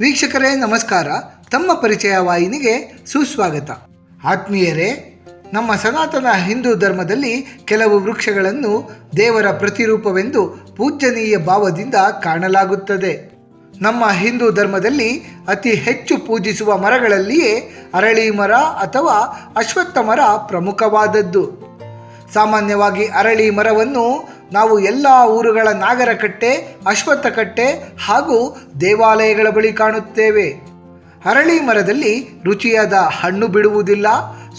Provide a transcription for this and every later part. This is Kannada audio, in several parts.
ವೀಕ್ಷಕರೇ, ನಮಸ್ಕಾರ. ತಮ್ಮ ಪರಿಚಯ ವಾಹಿನಿಗೆ ಸುಸ್ವಾಗತ. ಆತ್ಮೀಯರೇ, ನಮ್ಮ ಸನಾತನ ಹಿಂದೂ ಧರ್ಮದಲ್ಲಿ ಕೆಲವು ವೃಕ್ಷಗಳನ್ನು ದೇವರ ಪ್ರತಿರೂಪವೆಂದು ಪೂಜ್ಯನೀಯ ಭಾವದಿಂದ ಕಾಣಲಾಗುತ್ತದೆ. ನಮ್ಮ ಹಿಂದೂ ಧರ್ಮದಲ್ಲಿ ಅತಿ ಹೆಚ್ಚು ಪೂಜಿಸುವ ಮರಗಳಲ್ಲಿಯೇ ಅರಳಿ ಮರ ಅಥವಾ ಅಶ್ವತ್ಥ ಮರ ಪ್ರಮುಖವಾದದ್ದು. ಸಾಮಾನ್ಯವಾಗಿ ಅರಳಿ ಮರವನ್ನು ನಾವು ಎಲ್ಲ ಊರುಗಳ ನಾಗರಕಟ್ಟೆ ಅಶ್ವತ್ಥಕಟ್ಟೆ ಹಾಗೂ ದೇವಾಲಯಗಳ ಬಳಿ ಕಾಣುತ್ತೇವೆ. ಅರಳಿ ಮರದಲ್ಲಿ ರುಚಿಯಾದ ಹಣ್ಣು ಬಿಡುವುದಿಲ್ಲ,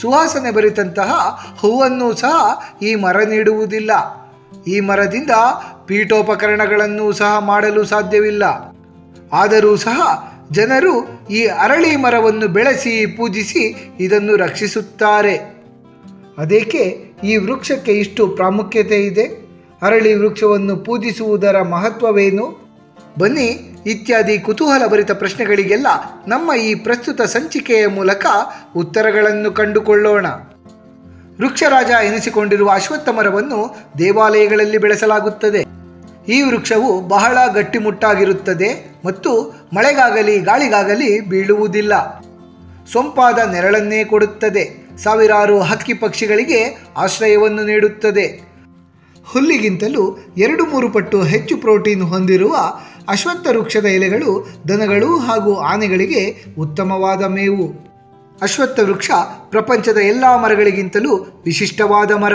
ಸುವಾಸನೆ ಬರಿತಂತಹ ಹೂವನ್ನು ಸಹ ಈ ಮರ ನೀಡುವುದಿಲ್ಲ. ಈ ಮರದಿಂದ ಪೀಠೋಪಕರಣಗಳನ್ನು ಸಹ ಮಾಡಲು ಸಾಧ್ಯವಿಲ್ಲ. ಆದರೂ ಸಹ ಜನರು ಈ ಅರಳಿ ಮರವನ್ನು ಬೆಳೆಸಿ, ಪೂಜಿಸಿ ಇದನ್ನು ರಕ್ಷಿಸುತ್ತಾರೆ. ಅದೇಕೆ ಈ ವೃಕ್ಷಕ್ಕೆ ಇಷ್ಟು ಪ್ರಾಮುಖ್ಯತೆ ಇದೆ? ಅರಳಿ ವೃಕ್ಷವನ್ನು ಪೂಜಿಸುವುದರ ಮಹತ್ವವೇನು? ಬನ್ನಿ ಇತ್ಯಾದಿ ಕುತೂಹಲಭರಿತ ಪ್ರಶ್ನೆಗಳಿಗೆಲ್ಲ ನಮ್ಮ ಈ ಪ್ರಸ್ತುತ ಸಂಚಿಕೆಯ ಮೂಲಕ ಉತ್ತರಗಳನ್ನು ಕಂಡುಕೊಳ್ಳೋಣ. ವೃಕ್ಷರಾಜ ಎನಿಸಿಕೊಂಡಿರುವ ಅಶ್ವತ್ಥ ಮರವನ್ನು ದೇವಾಲಯಗಳಲ್ಲಿ ಬೆಳೆಸಲಾಗುತ್ತದೆ. ಈ ವೃಕ್ಷವು ಬಹಳ ಗಟ್ಟಿಮುಟ್ಟಾಗಿರುತ್ತದೆ ಮತ್ತು ಮಳೆಗಾಗಲಿ ಗಾಳಿಗಾಗಲಿ ಬೀಳುವುದಿಲ್ಲ. ಸೊಂಪಾದ ನೆರಳನ್ನೇ ಕೊಡುತ್ತದೆ. ಸಾವಿರಾರು ಹಕ್ಕಿ ಪಕ್ಷಿಗಳಿಗೆ ಆಶ್ರಯವನ್ನು ನೀಡುತ್ತದೆ. ಹುಲ್ಲಿಗಿಂತಲೂ ಎರಡು ಮೂರು ಪಟ್ಟು ಹೆಚ್ಚು ಪ್ರೋಟೀನ್ ಹೊಂದಿರುವ ಅಶ್ವತ್ಥ ವೃಕ್ಷದ ಎಲೆಗಳು ದನಗಳು ಹಾಗೂ ಆನೆಗಳಿಗೆ ಉತ್ತಮವಾದ ಮೇವು. ಅಶ್ವತ್ಥ ವೃಕ್ಷ ಪ್ರಪಂಚದ ಎಲ್ಲ ಮರಗಳಿಗಿಂತಲೂ ವಿಶಿಷ್ಟವಾದ ಮರ.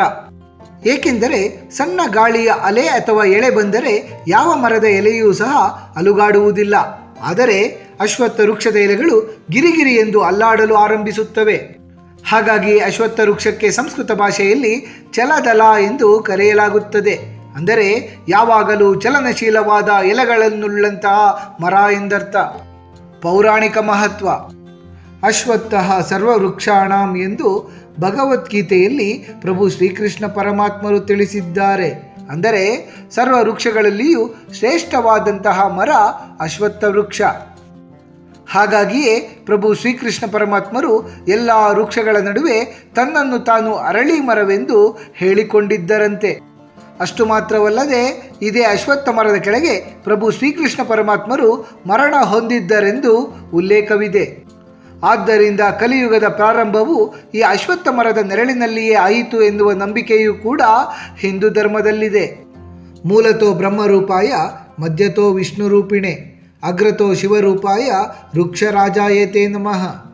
ಏಕೆಂದರೆ ಸಣ್ಣ ಗಾಳಿಯ ಅಲೆ ಅಥವಾ ಎಳೆ ಬಂದರೆ ಯಾವ ಮರದ ಎಲೆಯೂ ಸಹ ಅಲುಗಾಡುವುದಿಲ್ಲ. ಆದರೆ ಅಶ್ವತ್ಥ ವೃಕ್ಷದ ಎಲೆಗಳು ಗಿರಿಗಿರಿ ಎಂದು ಅಲ್ಲಾಡಲು ಆರಂಭಿಸುತ್ತವೆ. ಹಾಗಾಗಿ ಅಶ್ವತ್ಥ ವೃಕ್ಷಕ್ಕೆ ಸಂಸ್ಕೃತ ಭಾಷೆಯಲ್ಲಿ ಚಲದಲ ಎಂದು ಕರೆಯಲಾಗುತ್ತದೆ. ಅಂದರೆ, ಯಾವಾಗಲೂ ಚಲನಶೀಲವಾದ ಎಲೆಗಳನ್ನುಳ್ಳಂತಹ ಮರ ಎಂದರ್ಥ. ಪೌರಾಣಿಕ ಮಹತ್ವ. ಅಶ್ವತ್ಥ ಸರ್ವವೃಕ್ಷಾಣಾಂ ಎಂದು ಭಗವದ್ಗೀತೆಯಲ್ಲಿ ಪ್ರಭು ಶ್ರೀಕೃಷ್ಣ ಪರಮಾತ್ಮರು ತಿಳಿಸಿದ್ದಾರೆ. ಅಂದರೆ ಸರ್ವ ವೃಕ್ಷಗಳಲ್ಲಿಯೂ ಶ್ರೇಷ್ಠವಾದಂತಹ ಮರ ಅಶ್ವತ್ಥ ವೃಕ್ಷ. ಹಾಗಾಗಿಯೇ ಪ್ರಭು ಶ್ರೀಕೃಷ್ಣ ಪರಮಾತ್ಮರು ಎಲ್ಲ ವೃಕ್ಷಗಳ ನಡುವೆ ತನ್ನನ್ನು ತಾನು ಅರಳಿ ಮರವೆಂದು ಹೇಳಿಕೊಂಡಿದ್ದರಂತೆ. ಅಷ್ಟು ಮಾತ್ರವಲ್ಲದೆ ಇದೇ ಅಶ್ವತ್ಥ ಮರದ ಕೆಳಗೆ ಪ್ರಭು ಶ್ರೀಕೃಷ್ಣ ಪರಮಾತ್ಮರು ಮರಣ ಹೊಂದಿದ್ದರೆಂದು ಉಲ್ಲೇಖವಿದೆ. ಆದ್ದರಿಂದ ಕಲಿಯುಗದ ಪ್ರಾರಂಭವು ಈ ಅಶ್ವತ್ಥ ಮರದ ನೆರಳಿನಲ್ಲಿಯೇ ಆಯಿತು ಎನ್ನುವ ನಂಬಿಕೆಯೂ ಕೂಡ ಹಿಂದೂ ಧರ್ಮದಲ್ಲಿದೆ. ಮೂಲತೋ ಬ್ರಹ್ಮರೂಪಾಯ ಮಧ್ಯತೋ ವಿಷ್ಣುರೂಪಿಣೆ. ಅಗ್ರತೋ ಶಿವರೂಪಾಯ ವೃಕ್ಷರಾಜಾಯತೆ ನಮಃ.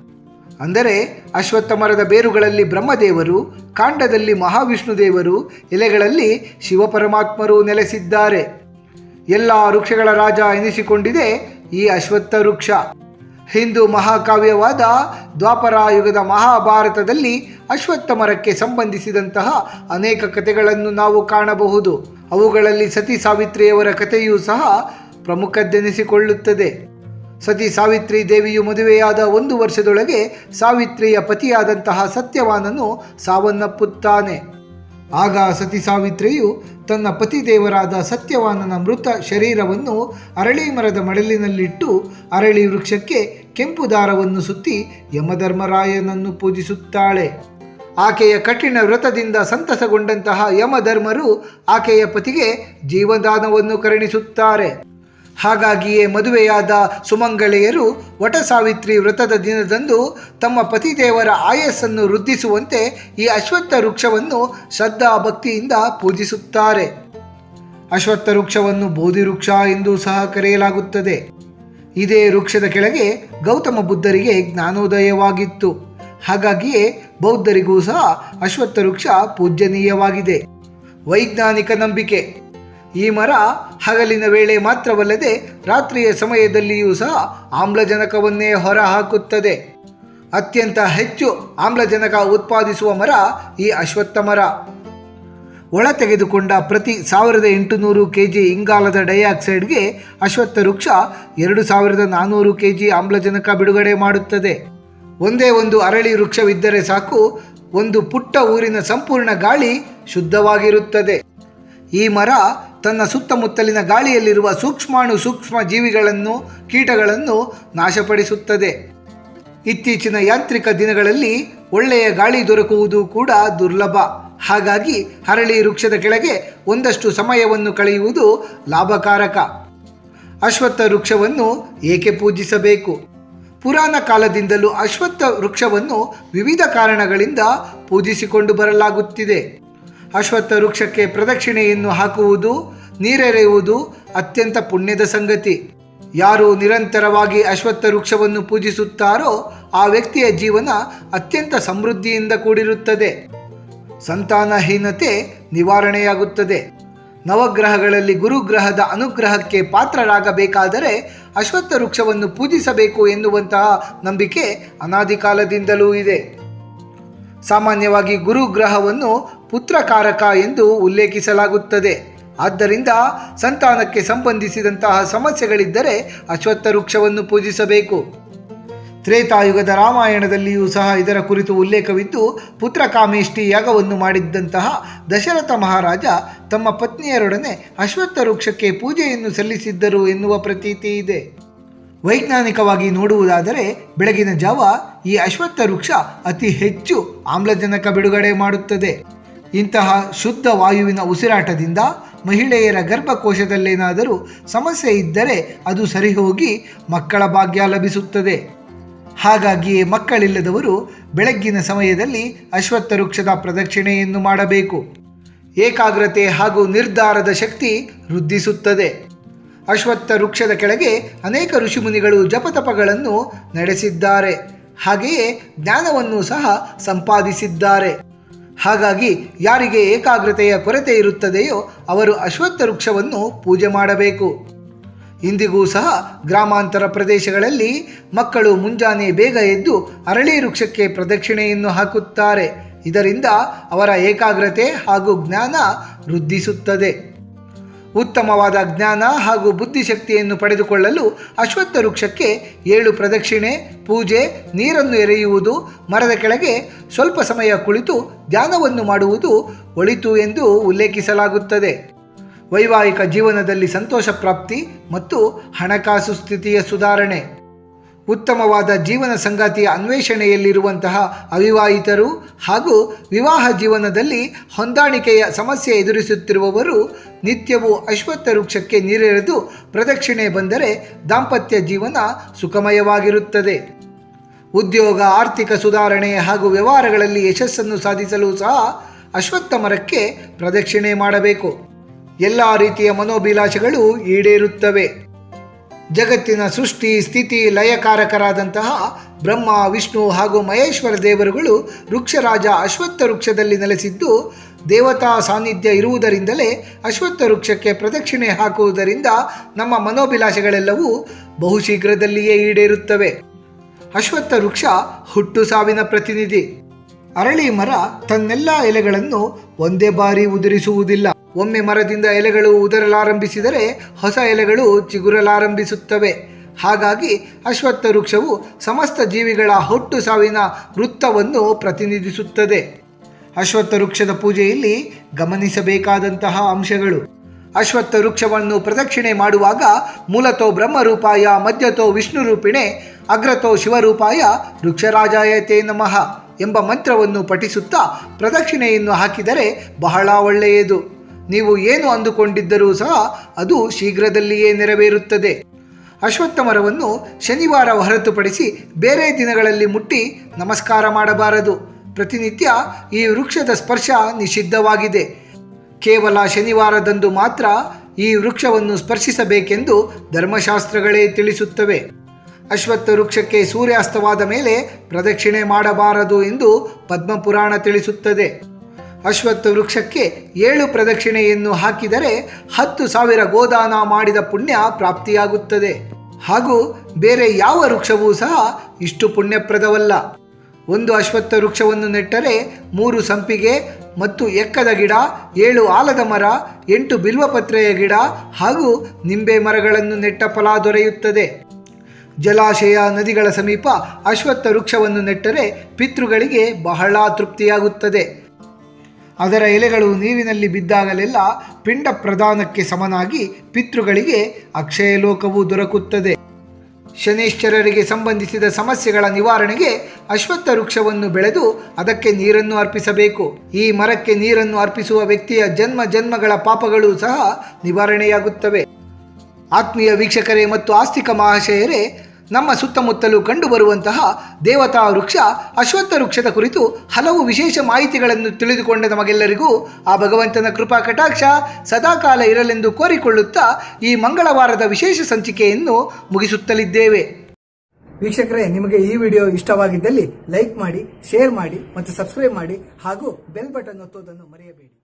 ಅಂದರೆ ಅಶ್ವತ್ಥ ಮರದ ಬೇರುಗಳಲ್ಲಿ ಬ್ರಹ್ಮದೇವರು, ಕಾಂಡದಲ್ಲಿ ಮಹಾವಿಷ್ಣು ದೇವರು ಎಲೆಗಳಲ್ಲಿ ಶಿವಪರಮಾತ್ಮರು ನೆಲೆಸಿದ್ದಾರೆ. ಎಲ್ಲ ವೃಕ್ಷಗಳ ರಾಜ ಎನಿಸಿಕೊಂಡಿದೆ ಈ ಅಶ್ವತ್ಥ ವೃಕ್ಷ. ಹಿಂದೂ ಮಹಾಕಾವ್ಯವಾದ ದ್ವಾಪರ ಯುಗದ ಮಹಾಭಾರತದಲ್ಲಿ ಅಶ್ವತ್ಥ ಮರಕ್ಕೆ ಸಂಬಂಧಿಸಿದಂತಹ ಅನೇಕ ಕಥೆಗಳನ್ನು ನಾವು ಕಾಣಬಹುದು. ಅವುಗಳಲ್ಲಿ ಸತಿ ಸಾವಿತ್ರಿಯವರ ಕಥೆಯೂ ಸಹ ಪ್ರಮುಖದ್ದೆನಿಸಿಕೊಳ್ಳುತ್ತದೆ. ಸತಿ ಸಾವಿತ್ರಿ ದೇವಿಯು ಮದುವೆಯಾದ ಒಂದು ವರ್ಷದೊಳಗೆ ಸಾವಿತ್ರಿಯ ಪತಿಯಾದಂತಹ ಸತ್ಯವಾನನು ಸಾವನ್ನಪ್ಪುತ್ತಾನೆ. ಆಗ ಸತಿ ಸಾವಿತ್ರಿಯು ತನ್ನ ಪತಿದೇವರಾದ ಸತ್ಯವಾನನ ಮೃತ ಶರೀರವನ್ನು ಅರಳಿ ಮರದ ಮಡಲಿನಲ್ಲಿಟ್ಟು ಅರಳಿ ವೃಕ್ಷಕ್ಕೆ ಕೆಂಪು ದಾರವನ್ನು ಸುತ್ತಿ ಯಮಧರ್ಮರಾಯನನ್ನು ಪೂಜಿಸುತ್ತಾಳೆ. ಆಕೆಯ ಕಠಿಣ ವ್ರತದಿಂದ ಸಂತಸಗೊಂಡಂತಹ ಯಮಧರ್ಮರು ಆಕೆಯ ಪತಿಗೆ ಜೀವದಾನವನ್ನು ಕರುಣಿಸುತ್ತಾರೆ. ಹಾಗಾಗಿಯೇ ಮದುವೆಯಾದ ಸುಮಂಗಳೆಯರು ವಟ ಸಾವಿತ್ರಿ ವ್ರತದ ದಿನದಂದು ತಮ್ಮ ಪತಿದೇವರ ಆಯಸ್ಸನ್ನು ವೃದ್ಧಿಸುವಂತೆ ಈ ಅಶ್ವತ್ಥ ವೃಕ್ಷವನ್ನು ಶ್ರದ್ಧಾ ಭಕ್ತಿಯಿಂದ ಪೂಜಿಸುತ್ತಾರೆ. ಅಶ್ವತ್ಥ ವೃಕ್ಷವನ್ನು ಬೋಧಿ ವೃಕ್ಷ ಎಂದು ಸಹ ಕರೆಯಲಾಗುತ್ತದೆ. ಇದೇ ವೃಕ್ಷದ ಕೆಳಗೆ ಗೌತಮ ಬುದ್ಧರಿಗೆ ಜ್ಞಾನೋದಯವಾಗಿತ್ತು. ಹಾಗಾಗಿಯೇ ಬೌದ್ಧರಿಗೂ ಸಹ ಅಶ್ವತ್ಥ ವೃಕ್ಷ ಪೂಜ್ಯನೀಯವಾಗಿದೆ. ವೈಜ್ಞಾನಿಕ ನಂಬಿಕೆ. ಈ ಮರ ಹಗಲಿನ ವೇಳೆ ಮಾತ್ರವಲ್ಲದೆ ರಾತ್ರಿಯ ಸಮಯದಲ್ಲಿಯೂ ಸಹ ಆಮ್ಲಜನಕವನ್ನೇ ಹೊರಹಾಕುತ್ತದೆ. ಅತ್ಯಂತ ಹೆಚ್ಚು ಆಮ್ಲಜನಕ ಉತ್ಪಾದಿಸುವ ಮರ ಈ ಅಶ್ವತ್ಥ ಮರ. ಒಳ ತೆಗೆದುಕೊಂಡ ಪ್ರತಿ ಸಾವಿರದ ಎಂಟುನೂರು ಕೆ ಜಿ ಇಂಗಾಲದ ಡೈಆಕ್ಸೈಡ್ಗೆ ಅಶ್ವತ್ಥ ವೃಕ್ಷ ಎರಡು ಸಾವಿರದ ನಾನ್ನೂರು ಕೆ ಜಿ ಆಮ್ಲಜನಕ ಬಿಡುಗಡೆ ಮಾಡುತ್ತದೆ. ಒಂದೇ ಒಂದು ಅರಳಿ ವೃಕ್ಷವಿದ್ದರೆ ಸಾಕು, ಒಂದು ಪುಟ್ಟ ಊರಿನ ಸಂಪೂರ್ಣ ಗಾಳಿ ಶುದ್ಧವಾಗಿರುತ್ತದೆ. ಈ ಮರ ತನ್ನ ಸುತ್ತಮುತ್ತಲಿನ ಗಾಳಿಯಲ್ಲಿರುವ ಸೂಕ್ಷ್ಮಾಣು ಸೂಕ್ಷ್ಮ ಜೀವಿಗಳನ್ನು, ಕೀಟಗಳನ್ನು ನಾಶಪಡಿಸುತ್ತದೆ. ಇತ್ತೀಚಿನ ಯಾಂತ್ರಿಕ ದಿನಗಳಲ್ಲಿ ಒಳ್ಳೆಯ ಗಾಳಿ ದೊರಕುವುದು ಕೂಡ ದುರ್ಲಭ. ಹಾಗಾಗಿ ಹರಳಿ ವೃಕ್ಷದ ಕೆಳಗೆ ಒಂದಷ್ಟು ಸಮಯವನ್ನು ಕಳೆಯುವುದು ಲಾಭಕಾರಕ. ಅಶ್ವತ್ಥ ವೃಕ್ಷವನ್ನು ಏಕೆ ಪೂಜಿಸಬೇಕು? ಪುರಾಣ ಕಾಲದಿಂದಲೂ ಅಶ್ವತ್ಥ ವೃಕ್ಷವನ್ನು ವಿವಿಧ ಕಾರಣಗಳಿಂದ ಪೂಜಿಸಿಕೊಂಡು ಬರಲಾಗುತ್ತಿದೆ. ಅಶ್ವತ್ಥ ವೃಕ್ಷಕ್ಕೆ ಪ್ರದಕ್ಷಿಣೆಯನ್ನು ಹಾಕುವುದು, ನೀರೆರೆಯುವುದು ಅತ್ಯಂತ ಪುಣ್ಯದ ಸಂಗತಿ. ಯಾರು ನಿರಂತರವಾಗಿ ಅಶ್ವತ್ಥ ವೃಕ್ಷವನ್ನು ಪೂಜಿಸುತ್ತಾರೋ ಆ ವ್ಯಕ್ತಿಯ ಜೀವನ ಅತ್ಯಂತ ಸಮೃದ್ಧಿಯಿಂದ ಕೂಡಿರುತ್ತದೆ. ಸಂತಾನಹೀನತೆ ನಿವಾರಣೆಯಾಗುತ್ತದೆ. ನವಗ್ರಹಗಳಲ್ಲಿ ಗುರುಗ್ರಹದ ಅನುಗ್ರಹಕ್ಕೆ ಪಾತ್ರರಾಗಬೇಕಾದರೆ ಅಶ್ವತ್ಥ ವೃಕ್ಷವನ್ನು ಪೂಜಿಸಬೇಕು ಎನ್ನುವಂತಹ ನಂಬಿಕೆ ಅನಾದಿಕಾಲದಿಂದಲೂ ಇದೆ. ಸಾಮಾನ್ಯವಾಗಿ ಗುರುಗ್ರಹವನ್ನು ಪುತ್ರಕಾರಕ ಎಂದು ಉಲ್ಲೇಖಿಸಲಾಗುತ್ತದೆ. ಆದ್ದರಿಂದ ಸಂತಾನಕ್ಕೆ ಸಂಬಂಧಿಸಿದಂತಹ ಸಮಸ್ಯೆಗಳಿದ್ದರೆ ಅಶ್ವತ್ಥ ವೃಕ್ಷವನ್ನು ಪೂಜಿಸಬೇಕು. ತ್ರೇತಾಯುಗದ ರಾಮಾಯಣದಲ್ಲಿಯೂ ಸಹ ಇದರ ಕುರಿತು ಉಲ್ಲೇಖವಿದ್ದು ಪುತ್ರಕಾಮೇಷ್ಟಿ ಯಾಗವನ್ನು ಮಾಡಿದ್ದಂತಹ ದಶರಥ ಮಹಾರಾಜ ತಮ್ಮ ಪತ್ನಿಯರೊಡನೆ ಅಶ್ವತ್ಥ ವೃಕ್ಷಕ್ಕೆ ಪೂಜೆಯನ್ನು ಸಲ್ಲಿಸಿದ್ದರು ಎನ್ನುವ ಪ್ರತೀತಿ ಇದೆ. ವೈಜ್ಞಾನಿಕವಾಗಿ ನೋಡುವುದಾದರೆ, ಬೆಳಗಿನ ಜಾವ ಈ ಅಶ್ವತ್ಥ ವೃಕ್ಷ ಅತಿ ಹೆಚ್ಚು ಆಮ್ಲಜನಕ ಬಿಡುಗಡೆ ಮಾಡುತ್ತದೆ. ಇಂತಹ ಶುದ್ಧ ವಾಯುವಿನ ಉಸಿರಾಟದಿಂದ ಮಹಿಳೆಯರ ಗರ್ಭಕೋಶದಲ್ಲೇನಾದರೂ ಸಮಸ್ಯೆ ಇದ್ದರೆ ಅದು ಸರಿಹೋಗಿ ಮಕ್ಕಳ ಭಾಗ್ಯ ಲಭಿಸುತ್ತದೆ. ಹಾಗಾಗಿಯೇ ಮಕ್ಕಳಿಲ್ಲದವರು ಬೆಳಗ್ಗಿನ ಸಮಯದಲ್ಲಿ ಅಶ್ವತ್ಥ ವೃಕ್ಷದ ಪ್ರದಕ್ಷಿಣೆಯನ್ನು ಮಾಡಬೇಕು. ಏಕಾಗ್ರತೆ ಹಾಗೂ ನಿರ್ಧಾರದ ಶಕ್ತಿ ವೃದ್ಧಿಸುತ್ತದೆ. ಅಶ್ವತ್ಥ ವೃಕ್ಷದ ಕೆಳಗೆ ಅನೇಕ ಋಷಿಮುನಿಗಳು ಜಪತಪಗಳನ್ನು ನಡೆಸಿದ್ದಾರೆ. ಹಾಗೆಯೇ ಜ್ಞಾನವನ್ನು ಸಹ ಸಂಪಾದಿಸಿದ್ದಾರೆ. ಹಾಗಾಗಿ ಯಾರಿಗೆ ಏಕಾಗ್ರತೆಯ ಕೊರತೆ ಇರುತ್ತದೆಯೋ ಅವರು ಅಶ್ವತ್ಥ ವೃಕ್ಷವನ್ನು ಪೂಜೆ ಮಾಡಬೇಕು. ಇಂದಿಗೂ ಸಹ ಗ್ರಾಮಾಂತರ ಪ್ರದೇಶಗಳಲ್ಲಿ ಮಕ್ಕಳು ಮುಂಜಾನೆ ಬೇಗ ಎದ್ದು ಅರಳಿ ವೃಕ್ಷಕ್ಕೆ ಪ್ರದಕ್ಷಿಣೆಯನ್ನು ಹಾಕುತ್ತಾರೆ. ಇದರಿಂದ ಅವರ ಏಕಾಗ್ರತೆ ಹಾಗೂ ಜ್ಞಾನ ವೃದ್ಧಿಸುತ್ತದೆ. ಉತ್ತಮವಾದ ಜ್ಞಾನ ಹಾಗೂ ಬುದ್ಧಿಶಕ್ತಿಯನ್ನು ಪಡೆದುಕೊಳ್ಳಲು ಅಶ್ವತ್ಥ ವೃಕ್ಷಕ್ಕೆ ಏಳು ಪ್ರದಕ್ಷಿಣೆ, ಪೂಜೆ, ನೀರನ್ನು ಎರೆಯುವುದು, ಮರದ ಕೆಳಗೆ ಸ್ವಲ್ಪ ಸಮಯ ಕುಳಿತು ಧ್ಯಾನವನ್ನು ಮಾಡುವುದು ಒಳಿತು ಎಂದು ಉಲ್ಲೇಖಿಸಲಾಗುತ್ತದೆ. ವೈವಾಹಿಕ ಜೀವನದಲ್ಲಿ ಸಂತೋಷ ಪ್ರಾಪ್ತಿ ಮತ್ತು ಹಣಕಾಸು ಸ್ಥಿತಿಯ ಸುಧಾರಣೆ. ಉತ್ತಮವಾದ ಜೀವನ ಸಂಗಾತಿಯ ಅನ್ವೇಷಣೆಯಲ್ಲಿರುವಂತಹ ಅವಿವಾಹಿತರು ಹಾಗೂ ವಿವಾಹ ಜೀವನದಲ್ಲಿ ಹೊಂದಾಣಿಕೆಯ ಸಮಸ್ಯೆ ಎದುರಿಸುತ್ತಿರುವವರು ನಿತ್ಯವೂ ಅಶ್ವತ್ಥ ವೃಕ್ಷಕ್ಕೆ ನೀರೆರೆದು ಪ್ರದಕ್ಷಿಣೆ ಬಂದರೆ ದಾಂಪತ್ಯ ಜೀವನ ಸುಖಮಯವಾಗಿರುತ್ತದೆ. ಉದ್ಯೋಗ, ಆರ್ಥಿಕ ಸುಧಾರಣೆ ಹಾಗೂ ವ್ಯವಹಾರಗಳಲ್ಲಿ ಯಶಸ್ಸನ್ನು ಸಾಧಿಸಲು ಸಹ ಅಶ್ವತ್ಥ ಮರಕ್ಕೆ ಪ್ರದಕ್ಷಿಣೆ ಮಾಡಬೇಕು. ಎಲ್ಲ ರೀತಿಯ ಮನೋಭಿಲಾಷೆಗಳು ಈಡೇರುತ್ತವೆ. ಜಗತ್ತಿನ ಸೃಷ್ಟಿ, ಸ್ಥಿತಿ, ಲಯಕಾರಕರಾದಂತಹ ಬ್ರಹ್ಮ, ವಿಷ್ಣು ಹಾಗೂ ಮಹೇಶ್ವರ ದೇವರುಗಳು ವೃಕ್ಷರಾಜ ಅಶ್ವತ್ಥ ವೃಕ್ಷದಲ್ಲಿ ನೆಲೆಸಿದ್ದು, ದೇವತಾ ಸಾನ್ನಿಧ್ಯ ಇರುವುದರಿಂದಲೇ ಅಶ್ವತ್ಥ ವೃಕ್ಷಕ್ಕೆ ಪ್ರದಕ್ಷಿಣೆ ಹಾಕುವುದರಿಂದ ನಮ್ಮ ಮನೋಭಿಲಾಷೆಗಳೆಲ್ಲವೂ ಬಹುಶೀಘ್ರದಲ್ಲಿಯೇ ಈಡೇರುತ್ತವೆ. ಅಶ್ವತ್ಥ ವೃಕ್ಷ ಹುಟ್ಟು ಸಾವಿನ ಪ್ರತಿನಿಧಿ. ಅರಳಿ ಮರ ತನ್ನೆಲ್ಲ ಎಲೆಗಳನ್ನು ಒಂದೇ ಬಾರಿ ಉದುರಿಸುವುದಿಲ್ಲ. ಒಮ್ಮೆ ಮರದಿಂದ ಎಲೆಗಳು ಉದರಲಾರಂಭಿಸಿದರೆ ಹೊಸ ಎಲೆಗಳು ಚಿಗುರಲಾರಂಭಿಸುತ್ತವೆ. ಹಾಗಾಗಿ ಅಶ್ವತ್ಥ ವೃಕ್ಷವು ಸಮಸ್ತ ಜೀವಿಗಳ ಹೊಟ್ಟು ಸಾವಿನ ವೃತ್ತವನ್ನು ಪ್ರತಿನಿಧಿಸುತ್ತದೆ. ಅಶ್ವತ್ಥ ವೃಕ್ಷದ ಪೂಜೆಯಲ್ಲಿ ಗಮನಿಸಬೇಕಾದಂತಹ ಅಂಶಗಳು. ಅಶ್ವತ್ಥ ವೃಕ್ಷವನ್ನು ಪ್ರದಕ್ಷಿಣೆ ಮಾಡುವಾಗ ಮೂಲತೋ ಬ್ರಹ್ಮರೂಪಾಯ, ಮಧ್ಯತೋ ವಿಷ್ಣು ರೂಪಿಣೆ ಅಗ್ರತೋ ಶಿವರೂಪಾಯ, ವೃಕ್ಷರಾಜಾಯತೆ ನಮಃ ಎಂಬ ಮಂತ್ರವನ್ನು ಪಠಿಸುತ್ತಾ ಪ್ರದಕ್ಷಿಣೆಯನ್ನು ಹಾಕಿದರೆ ಬಹಳ ಒಳ್ಳೆಯದು. ನೀವು ಏನು ಅಂದುಕೊಂಡಿದ್ದರೂ ಸಹ ಅದು ಶೀಘ್ರದಲ್ಲಿಯೇ ನೆರವೇರುತ್ತದೆ. ಅಶ್ವತ್ಥ ಮರವನ್ನು ಶನಿವಾರ ಹೊರತುಪಡಿಸಿ ಬೇರೆ ದಿನಗಳಲ್ಲಿ ಮುಟ್ಟಿ ನಮಸ್ಕಾರ ಮಾಡಬಾರದು. ಪ್ರತಿನಿತ್ಯ ಈ ವೃಕ್ಷದ ಸ್ಪರ್ಶ ನಿಷಿದ್ಧವಾಗಿದೆ. ಕೇವಲ ಶನಿವಾರದಂದು ಮಾತ್ರ ಈ ವೃಕ್ಷವನ್ನು ಸ್ಪರ್ಶಿಸಬೇಕೆಂದು ಧರ್ಮಶಾಸ್ತ್ರಗಳೇ ತಿಳಿಸುತ್ತವೆ. ಅಶ್ವತ್ಥ ವೃಕ್ಷಕ್ಕೆ ಸೂರ್ಯಾಸ್ತವಾದ ಮೇಲೆ ಪ್ರದಕ್ಷಿಣೆ ಮಾಡಬಾರದು ಎಂದು ಪದ್ಮಪುರಾಣ ತಿಳಿಸುತ್ತದೆ. ಅಶ್ವತ್ಥ ವೃಕ್ಷಕ್ಕೆ ಏಳು ಪ್ರದಕ್ಷಿಣೆಯನ್ನು ಹಾಕಿದರೆ ಹತ್ತು ಸಾವಿರ ಗೋದಾನ ಮಾಡಿದ ಪುಣ್ಯ ಪ್ರಾಪ್ತಿಯಾಗುತ್ತದೆ. ಹಾಗೂ ಬೇರೆ ಯಾವ ವೃಕ್ಷವೂ ಸಹ ಇಷ್ಟು ಪುಣ್ಯಪ್ರದವಲ್ಲ. ಒಂದು ಅಶ್ವತ್ಥ ವೃಕ್ಷವನ್ನು ನೆಟ್ಟರೆ ಮೂರು ಸಂಪಿಗೆ ಮತ್ತು ಎಕ್ಕದ ಗಿಡ, ಏಳು ಆಲದ ಮರ, ಎಂಟು ಬಿಲ್ವಪತ್ರೆಯ ಗಿಡ ಹಾಗೂ ನಿಂಬೆ ಮರಗಳನ್ನು ನೆಟ್ಟ ಫಲ ದೊರೆಯುತ್ತದೆ. ಜಲಾಶಯ ನದಿಗಳ ಸಮೀಪ ಅಶ್ವತ್ಥ ವೃಕ್ಷವನ್ನು ನೆಟ್ಟರೆ ಪಿತೃಗಳಿಗೆ ಬಹಳ ತೃಪ್ತಿಯಾಗುತ್ತದೆ. ಅದರ ಎಲೆಗಳು ನೀರಿನಲ್ಲಿ ಬಿದ್ದಾಗಲೆಲ್ಲ ಪಿಂಡ ಪ್ರದಾನಕ್ಕೆ ಸಮನಾಗಿ ಪಿತೃಗಳಿಗೆ ಅಕ್ಷಯ ಲೋಕವು ದೊರಕುತ್ತದೆ. ಶನೇಶ್ವರರಿಗೆ ಸಂಬಂಧಿಸಿದ ಸಮಸ್ಯೆಗಳ ನಿವಾರಣೆಗೆ ಅಶ್ವತ್ಥ ವೃಕ್ಷವನ್ನು ಬೆಳೆದು ಅದಕ್ಕೆ ನೀರನ್ನು ಅರ್ಪಿಸಬೇಕು. ಈ ಮರಕ್ಕೆ ನೀರನ್ನು ಅರ್ಪಿಸುವ ವ್ಯಕ್ತಿಯ ಜನ್ಮ ಜನ್ಮಗಳ ಪಾಪಗಳು ಸಹ ನಿವಾರಣೆಯಾಗುತ್ತವೆ. ಆತ್ಮೀಯ ವೀಕ್ಷಕರೇ ಮತ್ತು ಆಸ್ತಿಕ ಮಹಾಶಯರೇ ನಮ್ಮ ಸುತ್ತಮುತ್ತಲೂ ಕಂಡುಬರುವಂತಹ ದೇವತಾ ವೃಕ್ಷ, ಅಶ್ವತ್ಥ ವೃಕ್ಷದ ಕುರಿತು ಹಲವು ವಿಶೇಷ ಮಾಹಿತಿಗಳನ್ನು ತಿಳಿದುಕೊಂಡ ನಮಗೆಲ್ಲರಿಗೂ. ಆ ಭಗವಂತನ ಕೃಪಾ ಕಟಾಕ್ಷ ಸದಾಕಾಲ ಇರಲೆಂದು ಕೋರಿಕೊಳ್ಳುತ್ತಾ ಈ ಮಂಗಳವಾರದ ವಿಶೇಷ ಸಂಚಿಕೆಯನ್ನು ಮುಗಿಸುತ್ತಲಿದ್ದೇವೆ. ವೀಕ್ಷಕರೇ, ನಿಮಗೆ ಈ ವಿಡಿಯೋ ಇಷ್ಟವಾಗಿದ್ದಲ್ಲಿ ಲೈಕ್ ಮಾಡಿ, ಶೇರ್ ಮಾಡಿ ಮತ್ತು ಸಬ್ಸ್ಕ್ರೈಬ್ ಮಾಡಿ ಹಾಗೂ ಬೆಲ್ ಬಟನ್ ಒತ್ತುವುದನ್ನು ಮರೆಯಬೇಡಿ.